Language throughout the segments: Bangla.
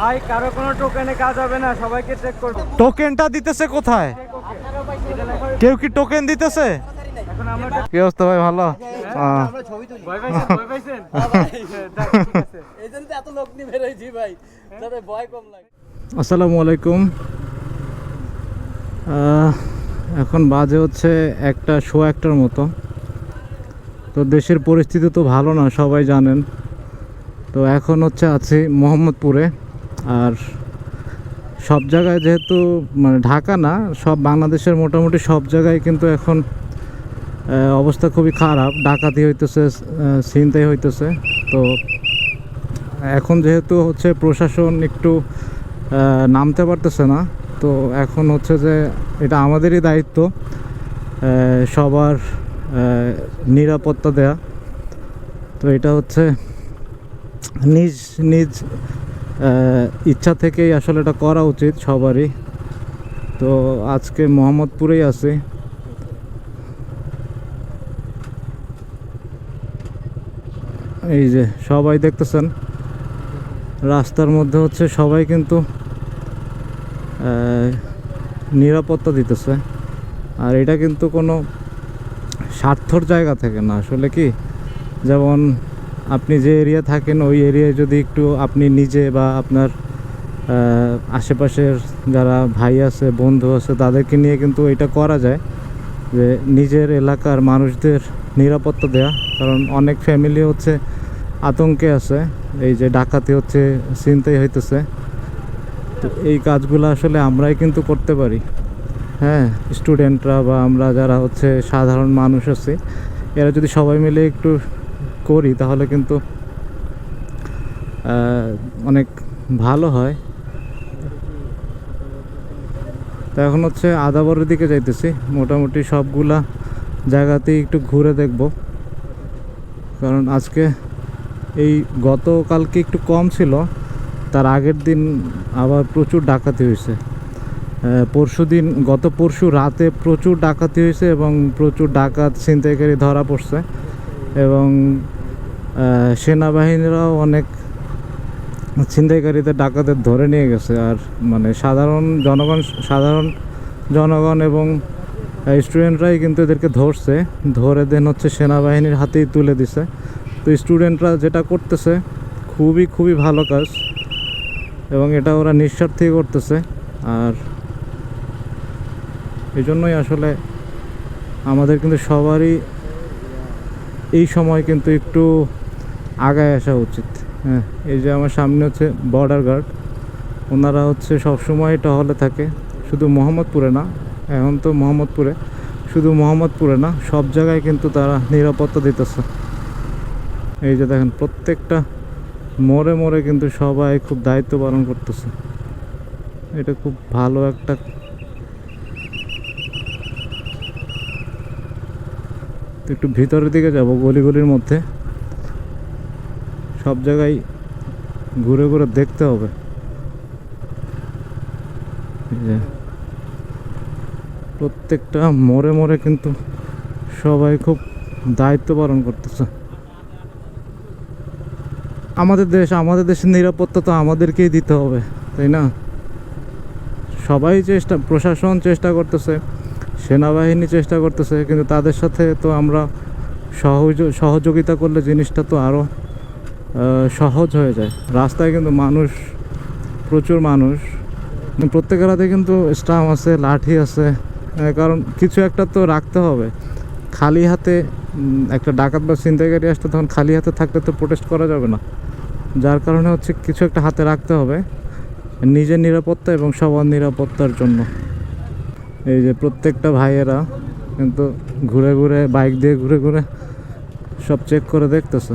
ভাই কারও কোনো টোকেনে কাজ হবে না সবাইকে চেক করব। টোকেনটা দিতেছে কোথায়? কেউ কি টোকেন দিতেছে? এখন কি অবস্থা ভাই ভালো? ভয় কম লাগে। আসসালামু আলাইকুম। এখন বাজে হচ্ছে একটা শো একটার মতো। তো দেশের পরিস্থিতি তো ভালো না সবাই জানেন। তো এখন হচ্ছে আছি মোহাম্মদপুরে। আর সব জায়গায় যেহেতু মানে ঢাকা না, সব বাংলাদেশের মোটামুটি সব জায়গায় কিন্তু এখন অবস্থা খুবই খারাপ। ডাকাতি হইতেছে ছিনতাই হইতেছে। তো এখন যেহেতু হচ্ছে প্রশাসন একটু নামতে পারতেছে না, তো এখন হচ্ছে যে এটা আমাদেরই দায়িত্ব সবার নিরাপত্তা দেয়া। তো এটা হচ্ছে নিজ নিজ ইচ্ছা থেকেই আসলে এটা করা উচিত সবারই। তো আজকে মোহাম্মদপুরেই আছি। এই যে সবাই দেখতেছেন, রাস্তার মধ্যে হচ্ছে সবাই কিন্তু নিরাপত্তা দিতেছে। আর এটা কিন্তু কোনো স্বার্থর জায়গা থেকে না। আসলে কি? যেমন আপনি যে এরিয়া থাকেন, ওই এরিয়ায় যদি একটু আপনি নিজে বা আপনার আশেপাশের যারা ভাই আছে, বন্ধু আছে, তাদেরকে নিয়ে কিন্তু এটা করা যায় যে নিজের এলাকার মানুষদের নিরাপত্তা দেয়া। কারণ অনেক ফ্যামিলি হচ্ছে আতঙ্কে আছে, এই যে ডাকাতি হচ্ছে, চিন্তাই হইতেছে। তো এই কাজগুলো আসলে আমরাই কিন্তু করতে পারি। হ্যাঁ স্টুডেন্টরা বা আমরা যারা হচ্ছে সাধারণ মানুষ আছি, এরা যদি সবাই মিলে একটু করি, তাহলে কিন্তু অনেক ভালো হয়। তো এখন হচ্ছে আদাবরের দিকে যাইতেছি। মোটামুটি সবগুলা জায়গাতেই একটু ঘুরে দেখব। কারণ আজকে এই গতকালকে একটু কম ছিল, তার আগের দিন আবার প্রচুর ডাকাতি হয়েছে। পরশু দিন, গত পরশু রাতে প্রচুর ডাকাতি হয়েছে এবং প্রচুর ডাকাত, ছিনতাইকারী ধরা পড়ছে। এবং সেনাবাহিনীরাও অনেক ছিনতাইকারীদের ডাকাতের ধরে নিয়ে গেছে। আর মানে সাধারণ জনগণ সাধারণ জনগণ এবং স্টুডেন্টরাই কিন্তু এদেরকে ধরছে। ধরে দেন হচ্ছে সেনাবাহিনীর হাতেই তুলে দিছে। তো স্টুডেন্টরা যেটা করতেছে, খুবই খুবই ভালো কাজ এবং এটা ওরা নিঃস্বার্থেই করতেছে। আর এই জন্যই আসলে আমাদের কিন্তু সবারই এই সময় কিন্তু একটু আগায় আসা উচিত। হ্যাঁ এই যে আমার সামনে হচ্ছে বর্ডার গার্ড ওনারা হচ্ছে সবসময় টহলে থাকে। শুধু মোহাম্মদপুরে না, এখন তো মোহাম্মদপুরে। শুধু মোহাম্মদপুরে না, সব জায়গায় কিন্তু তারা নিরাপত্তা দিতেছে। এই যে দেখেন, প্রত্যেকটা মোড়ে মোড়ে কিন্তু সবাই খুব দায়িত্ব পালন করতেছে। এটা খুব ভালো একটা একটু ভিতরের দিকে যাব, গলিগুলির মধ্যে। সব জায়গায় ঘুরে ঘুরে দেখতে হবে। প্রত্যেকটা মোড়ে মোড়ে কিন্তু সবাই খুব দায়িত্ব পালন করতেছে। আমাদের দেশ, আমাদের দেশের নিরাপত্তা তো আমাদেরকেই দিতে হবে, তাই না? সবাই চেষ্টা, প্রশাসন চেষ্টা করতেছে, সেনাবাহিনী চেষ্টা করতেছে, কিন্তু তাদের সাথে তো আমরা সহযোগিতা করলে জিনিসটা তো আরও সহজ হয়ে যায়। রাস্তায় কিন্তু মানুষ, প্রচুর মানুষ। প্রত্যেকের হাতে কিন্তু স্টাম আছে, লাঠি আছে কারণ কিছু একটা তো রাখতে হবে। খালি হাতে একটা ডাকাত বা ছিনতাইকারী আসতে তখন খালি হাতে থাকলে তো প্রোটেস্ট করা যাবে না। যার কারণে হচ্ছে কিছু একটা হাতে রাখতে হবে, নিজের নিরাপত্তা এবং সবার নিরাপত্তার জন্য। এই যে প্রত্যেকটা ভাইয়েরা কিন্তু ঘুরে ঘুরে বাইক দিয়ে ঘুরে ঘুরে সব চেক করে দেখতেছে।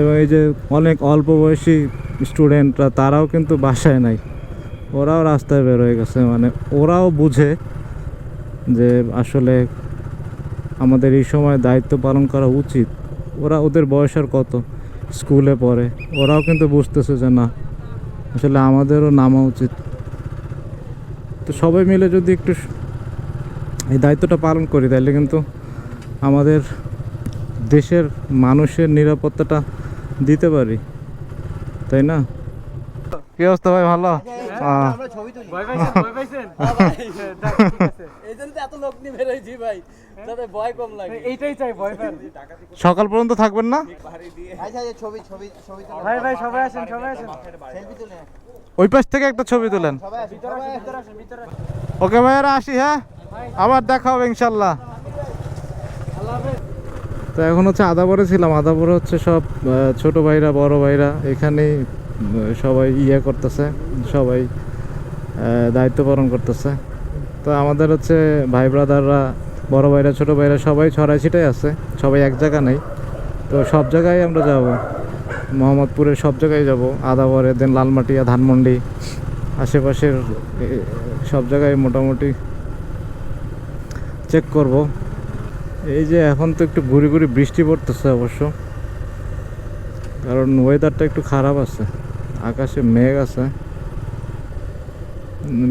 এবং এই যে অনেক অল্প বয়সী স্টুডেন্টরা, তারাও কিন্তু বাসায় নাই। ওরাও রাস্তায় বের হয়ে গেছে। মানে ওরাও বুঝে যে আসলে আমাদের এই সময় দায়িত্ব পালন করা উচিত। ওরা ওদের বয়স আর কত? স্কুলে পড়ে। ওরাও কিন্তু বুঝতেছে যে না, আসলে আমাদেরও নামা উচিত। তো সবাই মিলে যদি একটু এই দায়িত্বটা পালন করি তাহলে কিন্তু আমাদের দেশের মানুষের নিরাপত্তাটা দিতে পারি তাই না? কি অবস্থা ভাই ভালো? সকাল পর্যন্ত থাকবেন না? ছবি ছবি ছবি ভাই ভাই সবাই আসেন সবাই আসেন। সেলফি তুলে। ওই পাশ থেকে একটা ছবি তোলেন। ওকে ভাইয়ারা আসি হ্যাঁ? আবার দেখা হবে ইনশাল্লাহ। আল্লাহ হাফেজ। তো এখন হচ্ছে আদাবরে ছিলাম আদাবরে হচ্ছে সব ছোট ভাইরা, বড় ভাইরা এখানেই সবাই ইয়ে করতেছে, সবাই দায়িত্ব পালন করতেছে। তো আমাদের হচ্ছে ভাই ব্রাদাররা, বড় ভাইরা, ছোট ভাইরা সবাই ছড়াই ছিটাই আছে, সবাই এক জায়গা নেই। তো সব জায়গায় আমরা যাব, মোহাম্মদপুরের সব জায়গায় যাব আদাবরে দেন লালমাটিয়া, ধানমন্ডি, আশেপাশের সব জায়গায় মোটামুটি চেক করব। এই যে এখন তো একটু ঘুরি ঘুরি বৃষ্টি পড়তেছে অবশ্য। কারণ ওয়েদারটা একটু খারাপ আছে। আকাশে মেঘ আছে।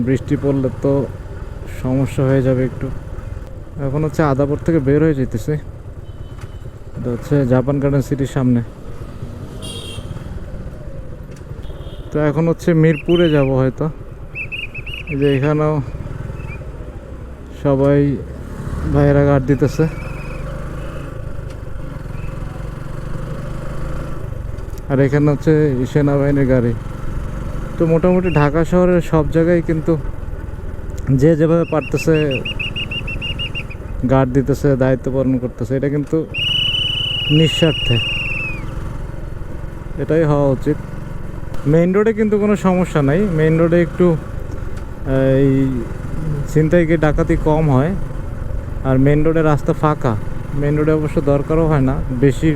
বৃষ্টি পড়লে তো সমস্যা হয়ে যাবে একটু। এখন হচ্ছে আদাপুর থেকে বের হয়ে যেতেছে। এটা হচ্ছে জাপান গার্ডেন সিটির সামনে। তো এখন হচ্ছে মিরপুরে যাব হয়তো। এই যে এখানেও সবাই ভাইয়েরা গার্ড দিতেছে। আর এখানে হচ্ছে সেনাবাহিনীর গাড়ি। তো মোটামুটি ঢাকা শহরের সব জায়গায় কিন্তু যে যেভাবে পারতেছে গার্ড দিতেছে, দায়িত্ব পালন করতেছে, এটা কিন্তু নিঃস্বার্থে। এটাই হওয়া উচিত। মেইন রোডে কিন্তু কোনো সমস্যা নাই। মেইন রোডে একটু এই ছিনতাইকে ডাকাতি কম হয়। আর মেন রোডে রাস্তা ফাঁকা। মেন রোডে অবশ্য দরকারও হয় না। বেশি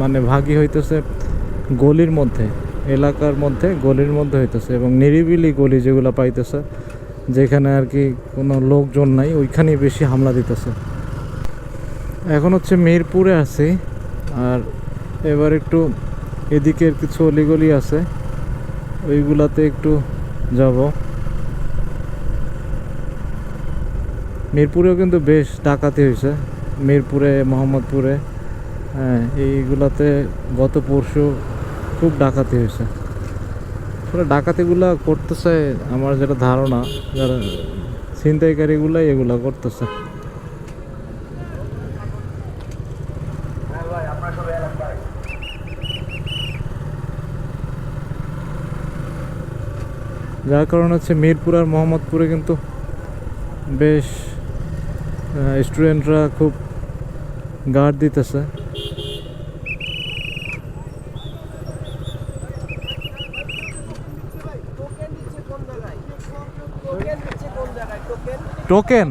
মানে ভাগই হইতেছে গলির মধ্যে, এলাকার মধ্যে, গলির মধ্যে হইতেছে এবং নিরিবিলি গলি যেগুলো পাইতেছে, যেখানে আর কি কোনো লোকজন নাই, ওইখানেই বেশি হামলা দিতেছে। এখন হচ্ছে মিরপুরে আছি, আর এবার একটু এদিকের কিছু অলিগলি আছে, ওইগুলাতে একটু যাব। মিরপুরেও কিন্তু বেশ ডাকাতি হয়েছে মিরপুরে, মোহাম্মদপুরে হ্যাঁ এইগুলাতে গত পরশু খুব ডাকাতি হয়েছে। আসলে ডাকাতিগুলা করতেছে আমার যেটা ধারণা, যারা ছিনতাইকারীগুলাই এগুলা করতেছে। যার কারণ হচ্ছে মিরপুর আর মোহাম্মদপুরে কিন্তু বেশ স্টুডেন্টরা খুব গার্ড দিতেছে টোকেন আমাদেরকে আমাদেরকে আপনারা হেল্প করে টোকেনটা কোথা থেকে দিচ্ছে বের করে দেন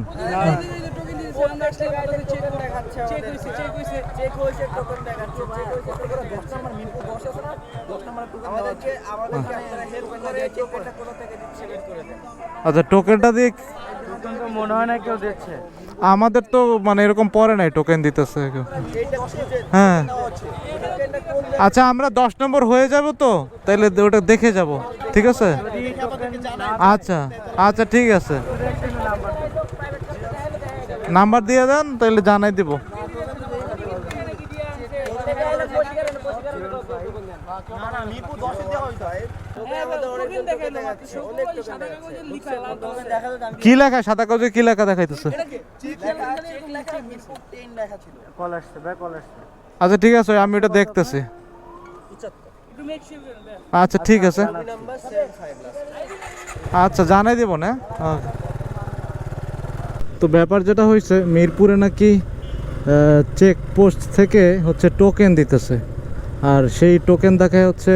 আচ্ছা টোকেনটা দিয়ে টোকেন আমাদের তো মানে এরকম পরে নাই টোকেন দিতেছে। হ্যাঁ। আচ্ছা আমরা দশ নম্বর হয়ে যাব তো? তাহলে ওটা দেখে যাব, ঠিক আছে? টোকেন আচ্ছা আচ্ছা ঠিক আছে। নাম্বার দিয়ে দেন তাহলে জানাই দিব। না না মিরপুর 10 এ দেওয়া হইতো টোকেন আমাদের অনেক জন টোকেন দেখাচ্ছে অনেক টোকেন দেখাচ্ছে দেখা যাচ্ছে কি লেখা? সাদা কাগজে কি লেখা দেখাইতেছে? লেখা চেক লেখা মিরপুর 10 লেখা ছিল কল আসছে ভাই কল আসছে আচ্ছা ঠিক আছে, আমি ওটা দেখতেছি। আচ্ছা ঠিক আছে। নাম্বার 75 লাস্ট আচ্ছা জানাই দেবো না? ওকে। তো ব্যাপার যেটা হয়েছে, মিরপুরে নাকি চেক পোস্ট থেকে হচ্ছে টোকেন দিতেছে। আর সেই টোকেন দেখায় হচ্ছে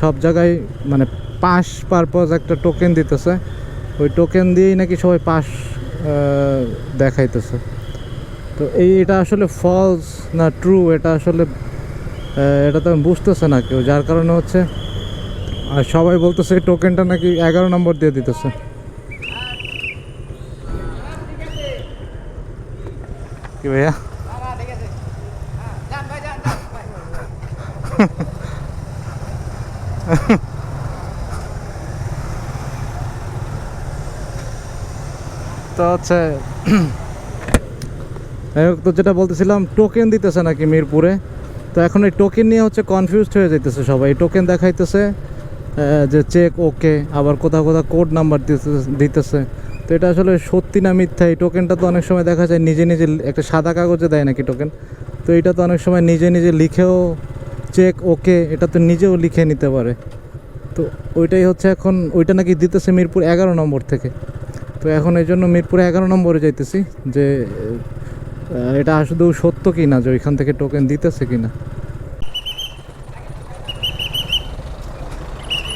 সব জায়গায় মানে পাস পারপজ একটা টোকেন দিতেছে। ওই টোকেন দিয়েই নাকি সবাই পাস দেখাইতেছে। তো এই, এটা আসলে ফলস না ট্রু এটা আসলে এটা তো আমি বুঝতেছে না কেউ। যার কারণে হচ্ছে, আর সবাই বলতেছে এই টোকেনটা নাকি এগারো নম্বর দিয়ে দিতেছে। কি ভাইয়া? তো হচ্ছে তো যেটা বলতেছিলাম টোকেন দিতেছে নাকি মিরপুরে? তো এখন এই টোকেন নিয়ে হচ্ছে কনফিউজড হয়ে যাইতেছে সবাই। টোকেন দেখাইতেছে যে চেক ওকে আবার কোথাও কোথাও কোড নাম্বার দিতেছে। এটা আসলে সত্যি না মিথ্যা? এই টোকেনটা তো অনেক সময় দেখা যায় নিজে নিজে একটা সাদা কাগজে দেয় নাকি টোকেন তো এটা তো অনেক সময় নিজে নিজে লিখেও চেক ওকে এটা তো নিজেও লিখে নিতে পারে। তো ওইটাই হচ্ছে এখন, ওইটা নাকি দিতেছে মিরপুর এগারো নম্বর থেকে। তো এখন এই জন্য মিরপুর এগারো নম্বরে যাইতেছি যে এটা শুধু সত্য কি না যে ওইখান থেকে টোকেন দিতেছে কি না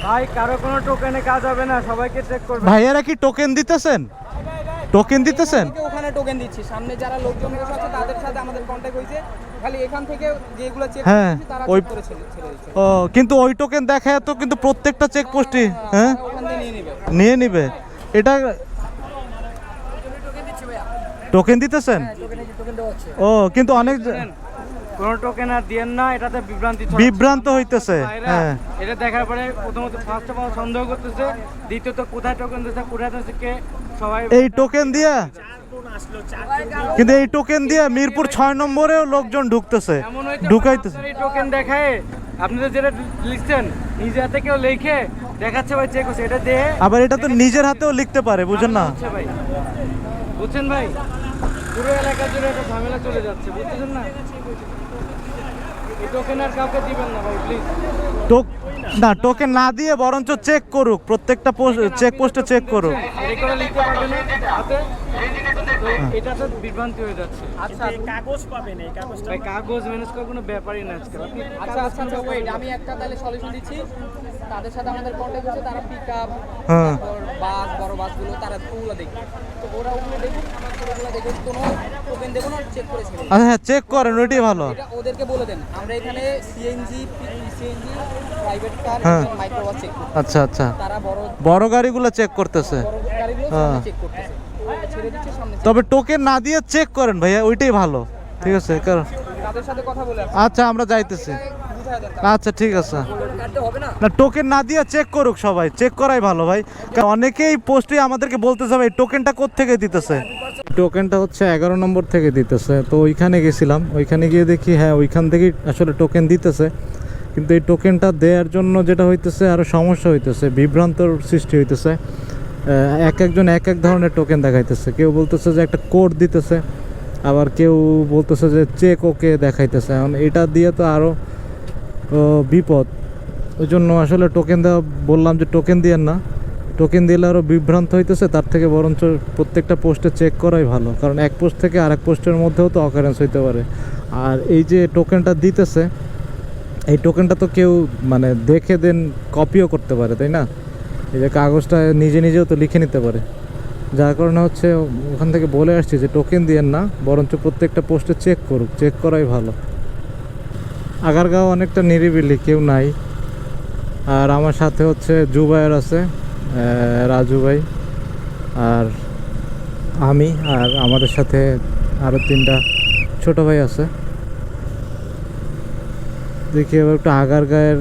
ভাই কারও কোনো টোকেনে কাজ হবে না সবাইকে চেক করবে। ভাইয়ারা কি টোকেন দিতেছেন? টোকেন দিতেছেন? ওখানে টোকেন দিচ্ছি। সামনে যারা লোকজন আছে তাদের সাথে আমাদের কন্ট্যাক্ট হয়েছে। খালি এখান থেকে যেগুলো চেক হ্যাঁ, ওই- চেক ও কিন্তু ওই টোকেন দেখায় তো কিন্তু প্রত্যেকটা চেকপোস্টই হ্যাঁ তারা ওখান থেকে নিয়ে নেবে। এটা টোকেন দিতেছেন? ও কিন্তু অনেক কোনো টোকেন আর দিয়েন না এটাতে বিভ্রান্তি বিভ্রান্ত হইতেছে হ্যাঁ। এটা দেখার পরে প্রথমত ফার্স্ট অফ অল সন্দেহ করতেছে দ্বিতীয়ত কোথায় টোকেন দিতেছে কোথায় দিতেছে কে সবাই এই টোকেন দিয়া? কিন্তু এই টোকেন দিয়া মিরপুর ছয় নম্বরেও লোকজন ঢুকতেছে ঢুকাইতেছে। এই টোকেন দেখায় আপনাদের যেটা লিখছেন নিজে হাতে কেউ লিখে দেখাচ্ছে ভাই চেক হচ্ছে এটা দিয়ে আবার এটা তো নিজের হাতেও লিখতে পারে বুঝেন না? ভাই বুঝছেন ভাই? পুরো এলাকা জুড়ে একটা ঝামেলা চলে যাচ্ছে বুঝতেছেন না এই টোকেন আর কাউকে দিবেন না ভাই প্লিজ টোক না টোকেন না দিয়ে বরঞ্চ চেক করুক প্রত্যেকটা পোস্ট চেক পোস্টে চেক করুক। এটা বিভ্রান্তি হয়ে যাচ্ছে। আচ্ছা কাগজ পাবেন এই কাগজটা? কাগজ ম্যানেজ করার কোনো ব্যাপারই না আজকাল আচ্ছা আচ্ছা আচ্ছা আমি একটা তাহলে সলিউশন দিচ্ছি। তাদের সাথে আমাদের কন্ট্যাক্ট হয়েছে তারা পিক আপ হ্যাঁ। বাস বড় বাসগুলো তারা ওগুলো দেখবে। তো ওরা ওগুলো দেখুক ওগুলো কোনো টোকেন দেবো না চেক করে ছেড়ে আচ্ছা হ্যাঁ চেক করেন ওইটাই ভালো। এটা ওদেরকে বলে দেন আমরা এখানে সিএনজি সিএনজি প্রাইভেট কার হ্যাঁ। মাইক্রোবাস চেক করি আচ্ছা আচ্ছা। তারা বড় বড় গাড়িগুলো চেক করতেছে। বড় গাড়িগুলো হ্যাঁ। চেক করতেছে। ছেড়ে দিচ্ছে সামনে তবে টোকেন না দিয়ে চেক করেন ভাইয়া ওইটাই ভালো। ঠিক আছে কারণ তাদের সাথে কথা বলে আচ্ছা আমরা যাইতেছি। আচ্ছা ঠিক আছে। না। টোকেন না দিয়ে চেক করুক সবাই চেক করাই ভালো ভাই। কারণ অনেকেই পোস্টে আমাদেরকে বলতেছে ভাই টোকেনটা থেকে দিতেছে? টোকেনটা হচ্ছে এগারো নম্বর থেকে দিতেছে। তো ওইখানে গেছিলাম ওইখানে গিয়ে দেখি হ্যাঁ ওইখান থেকেই আসলে টোকেন দিতেছে। কিন্তু এই টোকেনটা দেওয়ার জন্য যেটা হইতেছে আরও সমস্যা হইতেছে বিভ্রান্তর সৃষ্টি হইতেছে। এক একজন এক এক ধরনের টোকেন দেখাইতেছে। কেউ বলতেছে যে একটা কোড দিতেছে আবার কেউ বলতেছে যে চেক ওকে দেখাইতেছে। এখন এটা দিয়ে তো আরও বিপদ। ওই জন্য আসলে টোকেন দেওয়া, বললাম যে টোকেন দিয়েন না। টোকেন দিলে আরও বিভ্রান্ত হইতেছে, তার থেকে বরঞ্চ প্রত্যেকটা পোস্টে চেক করাই ভালো। কারণ এক পোস্ট থেকে আরেক পোস্টের মধ্যেও তো অকারেন্স হইতে পারে। আর এই যে টোকেনটা দিতেছে, এই টোকেনটা তো কেউ মানে দেখে দেন কপিও করতে পারে, তাই না? এই যে কাগজটা নিজে নিজেও তো লিখে নিতে পারে। যার কারণে হচ্ছে, ওখান থেকে বলে আসছি যে টোকেন দিয়েন না, বরঞ্চ প্রত্যেকটা পোস্টে চেক করুক চেক করাই ভালো। আগারগাঁও অনেকটা নিরিবিলি, কেউ নাই। আর আমার সাথে হচ্ছে জুবাইর আছে রাজু ভাই। আর আমি আর আমাদের সাথে আরও তিনটা ছোট ভাই আছে। দেখি এবার একটু আগারগাঁয়ের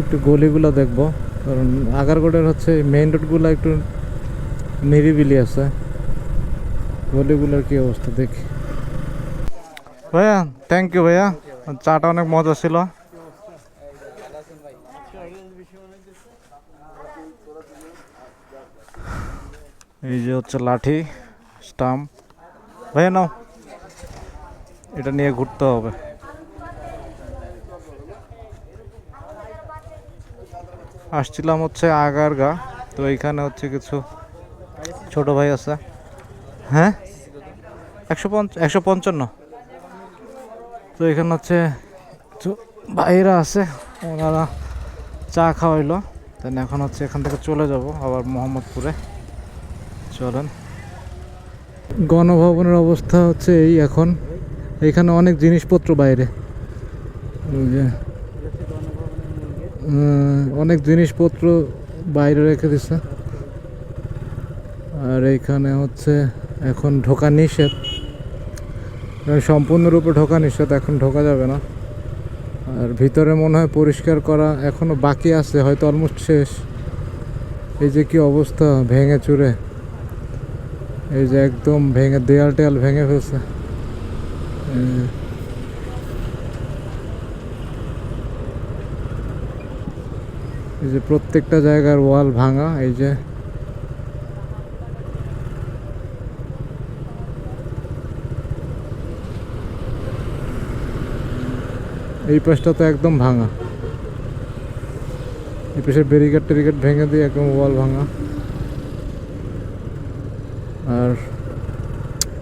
একটু গলিগুলো দেখব, কারণ আগারগোড়ের হচ্ছে মেইন রোডগুলো একটু নিরিবিলি আছে। গলিগুলোর কী অবস্থা দেখি। ভাইয়া থ্যাংক ইউ ভাইয়া। চাটা অনেক মজা ছিল। এই যে হচ্ছে লাঠি স্টাম্প ভাইয়া, নাও। এটা নিয়ে ঘুরতে হবে। আসছিলাম হচ্ছে আগার আগারগা, তো এইখানে হচ্ছে কিছু ছোট ভাই আছে। হ্যাঁ? একশো পঞ্চ, একশো পঞ্চান্ন। তো এখানে হচ্ছে ভাইরা আছে, ওনারা চা খাওয়াইলো। দেন এখন হচ্ছে এখান থেকে চলে যাব আবার মোহাম্মদপুরে। চলেন। গণভবনের অবস্থা হচ্ছে এই এখন। এখানে অনেক জিনিসপত্র বাইরে। অনেক জিনিসপত্র বাইরে রেখে দিছে। আর এইখানে হচ্ছে এখন ঢোকা নিষেধ। সম্পূর্ণরূপে ঢোকা নিষেধ, এখন ঢোকা যাবে না। আর ভিতরে মনে হয় পরিষ্কার করা এখনও বাকি আছে, হয়তো অলমোস্ট শেষ। এই যে কি অবস্থা, ভেঙে চুরে। এই যে একদম ভেঙে, দেয়াল টেয়াল ভেঙে ফেলছে। এই যে প্রত্যেকটা জায়গার ওয়াল ভাঙা, এই যে এই পাশটা তো একদম ভাঙা। এই পাশে ব্যারিকেড টেরিকেড ভেঙে দিয়ে একদম ওয়াল ভাঙা। আর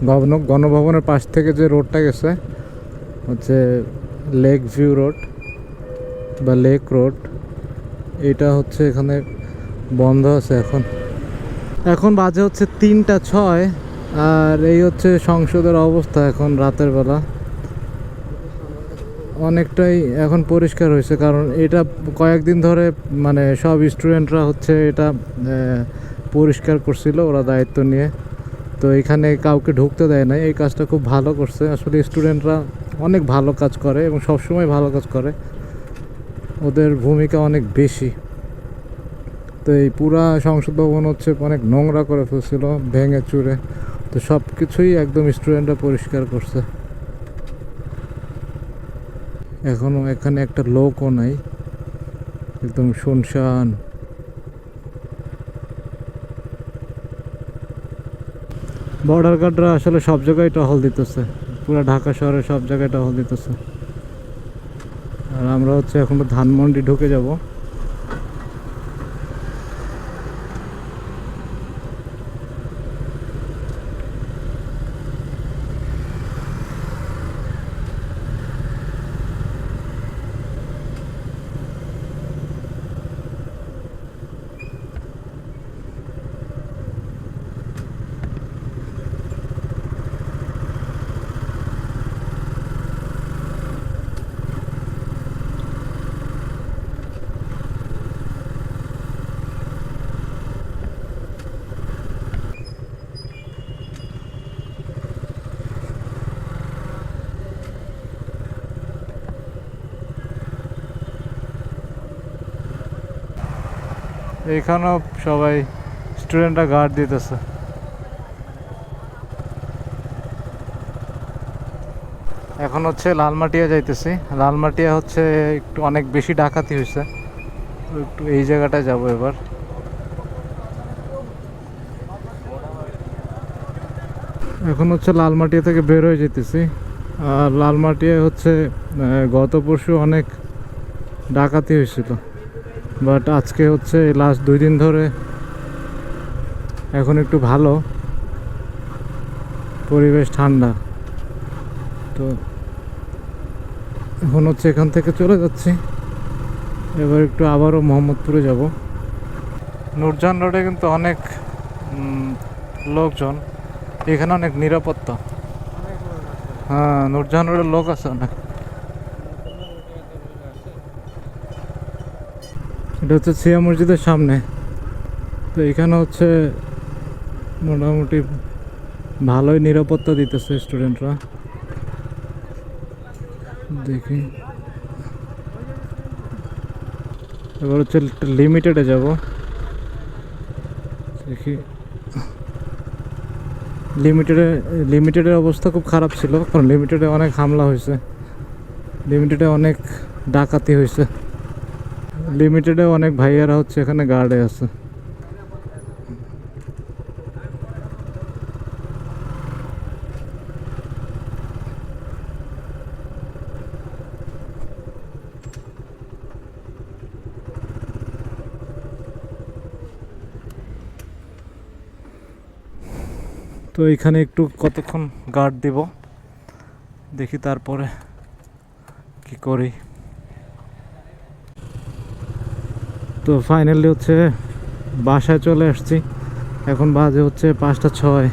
গণ গণভবনের পাশ থেকে যে রোডটা গেছে, হচ্ছে লেক ভিউ রোড বা লেক রোড এটা হচ্ছে এখানে বন্ধ আছে এখন। এখন বাজে হচ্ছে তিনটা ছয়, আর এই হচ্ছে সংসদের অবস্থা এখন রাতের বেলা। অনেকটাই এখন পরিষ্কার হয়েছে, কারণ এটা কয়েকদিন ধরে মানে সব স্টুডেন্টরা হচ্ছে এটা পরিষ্কার করছিল ওরা দায়িত্ব নিয়ে। তো এখানে কাউকে ঢুকতে দেয় না এই কাজটা খুব ভালো করছে। আসলে স্টুডেন্টরা অনেক ভালো কাজ করে এবং সবসময় ভালো কাজ করে। ওদের ভূমিকা অনেক বেশি। তো এই পুরা সংসদ ভবন হচ্ছে অনেক নোংরা করে ফেলছিল, ভেঙে চুরে। তো সব কিছুই একদম স্টুডেন্টরা পরিষ্কার করছে। এখনও এখানে একটা লোকও নাই। একদম শুনশান। বর্ডার গার্ডরা আসলে সব জায়গায় টহল দিতেছে। পুরো ঢাকা শহরে সব জায়গায় টহল দিতেছে। আর আমরা হচ্ছে এখন ধানমন্ডি ঢুকে যাব। এইখানেও সবাই স্টুডেন্টরা গার্ড দিতেছে। এখন হচ্ছে লালমাটিয়া যাইতেছি। লালমাটিয়া হচ্ছে একটু অনেক বেশি ডাকাতি হয়েছে একটু এই জায়গাটায় যাব এবার। এখন হচ্ছে লালমাটিয়া থেকে বের হয়ে যেতেছি। আর লালমাটিয়া হচ্ছে গত পরশু অনেক ডাকাতি হয়েছিল। বাট আজকে হচ্ছে লাস্ট দুই দিন ধরে এখন একটু ভালো। পরিবেশ ঠান্ডা। তো এখন হচ্ছে এখান থেকে চলে যাচ্ছি। এবার একটু আবারও মোহাম্মদপুরে যাব। নূরজাহান রোডে কিন্তু অনেক লোকজন। এখানে অনেক নিরাপত্তা। হ্যাঁ নূরজাহান রোডের লোক আছে অনেক। এটা হচ্ছে সিয়া মসজিদের সামনে। তো এখানে হচ্ছে মোটামুটি ভালোই নিরাপত্তা দিতেছে স্টুডেন্টরা। দেখি। এবার হচ্ছে লিমিটেডে যাব। দেখি। লিমিটেডে লিমিটেডের অবস্থা খুব খারাপ ছিল, কারণ লিমিটেডে অনেক হামলা হয়েছে। লিমিটেডে অনেক ডাকাতি হয়েছে। লিমিটেডে অনেক ভাইয়ারা হচ্ছে এখানে গার্ডে আছে। তো এখানে একটু কতক্ষণ গার্ড দিব, দেখি তারপরে কি করি। তো ফাইনালি হচ্ছে বাসায় চলে আসছি। এখন বাজে হচ্ছে পাঁচটা ছয়।